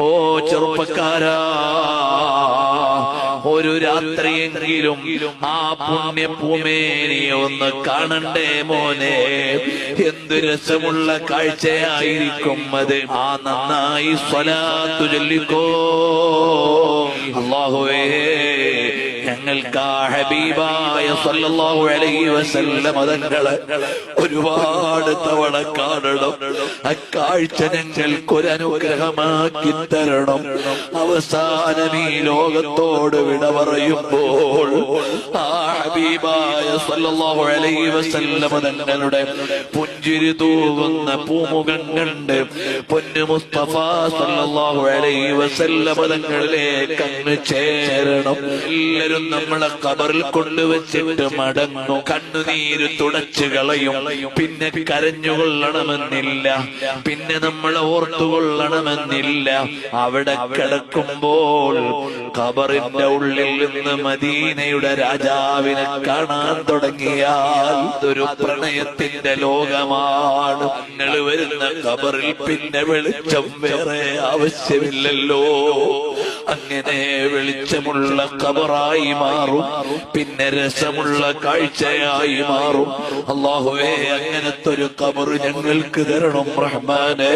ഓ ചെറുപ്പക്കാരാ. ഒരു രാത്രിയെങ്കിലും ആ പുണ്യ പൂമേനിയെ ഒന്ന് കാണണ്ടേ മോനെ. എന്തു രസമുള്ള കാഴ്ചയായിരിക്കും അത്. ആ നന്നായി സ്വലാത്തു ചൊല്ലിക്കോ ഞങ്ങൾക്ക് ഹബീബായ സല്ലല്ലാഹു അലൈഹി വസല്ലം ഒരുപാട് തവണ കാണണം. അക്കാഴ്ച കാഴ്ച ഞങ്ങൾക്കൊരനുഗ്രഹമാക്കി തരണം. അവസാനം ഈ ലോകത്തോട് വിട പറയുമ്പോൾ ആ ഹബീബായ സല്ലല്ലാഹു അലൈഹി വസല്ലം തങ്ങളുടെ പുഞ്ചിരി തൂകുന്ന പൂമുഖം കണ്ട് പൊന്നു മുസ്തഫ സല്ലല്ലാഹു അലൈഹി വസല്ലം അങ്ങ് ചേരണം. എല്ലാവരും നമ്മളെ കബറിൽ കൊണ്ടുവച്ചിട്ട് മടങ്ങും. കണ്ണുനീര് തുടച്ചു കളയും. പിന്നെ കരഞ്ഞുകൊള്ളണമെന്നില്ല. പിന്നെ നമ്മളെ ഓർത്തുകൊള്ളണമെന്നില്ല. അവിടെ കിടക്കുമ്പോൾ കബറിന്റെ ഉള്ളിൽ നിന്ന് മദീനയുടെ രാജാവിനെ കാണാൻ തുടങ്ങിയാൽ ഒരു പ്രണയത്തിന്റെ ലോകമാണ്. നിങ്ങൾ വരുന്ന കബറിൽ പിന്നെ വെളിച്ചം വേറെ ആവശ്യമില്ലല്ലോ. അങ്ങനെ വെളിച്ചമുള്ള കബറായി മാറും. പിന്നെ രസമുള്ള കാഴ്ചയായി മാറും. അള്ളാഹുവേ അങ്ങനത്തെ ഒരു കബറ് ഞങ്ങൾക്ക് തരണം റഹ്മാനെ.